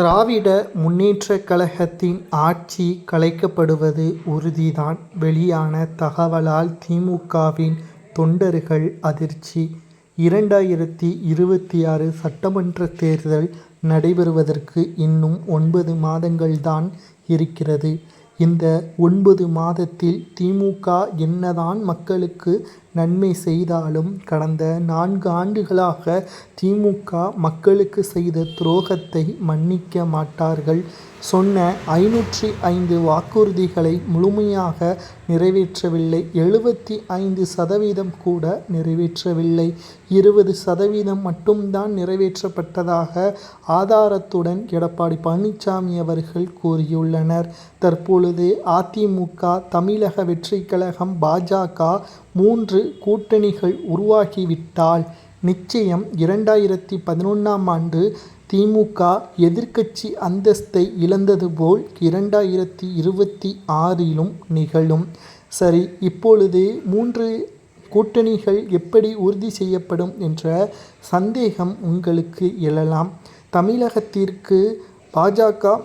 திராவிட முன்னேற்றக் கழகத்தின் ஆட்சி கலைக்கப்படுவது உறுதிதான். வெளியான தகவலால் திமுகவின் தொண்டர்கள் அதிர்ச்சி. இரண்டாயிரத்தி இருபத்தி ஆறு சட்டமன்ற தேர்தல் நடைபெறுவதற்கு இன்னும் ஒன்பது மாதங்கள்தான் இருக்கிறது. இந்த ஒன்பது மாதத்தில் திமுக என்னதான் மக்களுக்கு நன்மை செய்தாலும் கடந்த நான்கு ஆண்டுகளாக திமுக மக்களுக்கு செய்த துரோகத்தை மன்னிக்க மாட்டார்கள். சொன்ன ஐநூற்றி ஐந்து வாக்குறுதிகளை முழுமையாக நிறைவேற்றவில்லை. எழுபத்தி ஐந்து சதவீதம் கூட நிறைவேற்றவில்லை. இருபது சதவீதம் மட்டும்தான் நிறைவேற்றப்பட்டதாக ஆதாரத்துடன் எடப்பாடி பழனிசாமி அவர்கள் கூறியுள்ளனர். தற்பொழுது அதிமுக தமிழக வெற்றி கழகம் பாஜக மூன்று கூட்டணிகள் உருவாகிவிட்டால் நிச்சயம் இரண்டாயிரத்தி பதினொன்றாம் ஆண்டு திமுக எதிர்க்கட்சி அந்தஸ்தை இழந்தது போல் இரண்டாயிரத்தி இருபத்தி ஆறிலும் நிகழும். சரி இப்பொழுது மூன்று கூட்டணிகள் எப்படி உறுதி செய்யப்படும் என்ற சந்தேகம் உங்களுக்கு எழலாம். தமிழகத்திற்கு பாஜக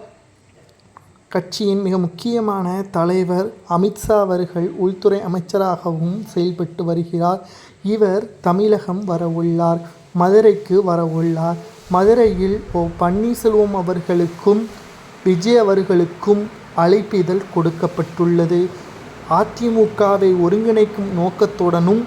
கட்சியின் மிக முக்கியமான தலைவர் அமித்ஷா அவர்கள் உள்துறை அமைச்சராகவும் செயல்பட்டு வருகிறார். இவர் தமிழகம் வரவுள்ளார் மதுரைக்கு வரவுள்ளார் மதுரையில் ஓ பன்னீர்செல்வம் அவர்களுக்கும் விஜய் அவர்களுக்கும் அழைப்பிதழ் கொடுக்கப்பட்டுள்ளது. அதிமுகவை ஒருங்கிணைக்கும் நோக்கத்துடனும்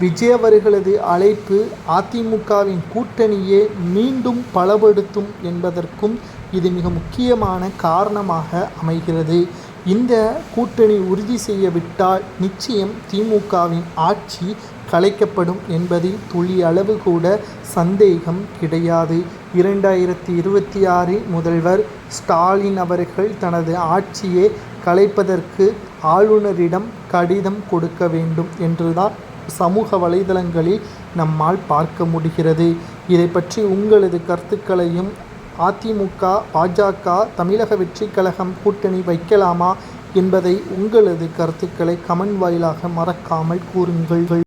விஜய் அவர்களது அழைப்பு அதிமுகவின் கூட்டணியை மீண்டும் பலப்படுத்தும் என்பதற்கும் இது மிக முக்கியமான காரணமாக அமைகிறது. இந்த கூட்டணி உறுதி செய்யவிட்டால் நிச்சயம் திமுகவின் ஆட்சி கலைக்கப்படும் என்பதில் துளி அளவு கூட சந்தேகம் கிடையாது. இரண்டாயிரத்தி இருபத்தி ஆறில் முதல்வர் ஸ்டாலின் அவர்கள் தனது ஆட்சியை கலைப்பதற்கு ஆளுநரிடம் கடிதம் கொடுக்க வேண்டும் என்றுதான் சமூக வலைதளங்களில் நம்மால் பார்க்க முடிகிறது. இதை பற்றி உங்களது கருத்துக்களையும் அதிமுக பாஜக தமிழக வெற்றிக் கழகம் கூட்டணி வைக்கலாமா என்பதை உங்களது கருத்துக்களை கமெண்ட் வாயிலாக மறக்காமல் கூறுங்கள்.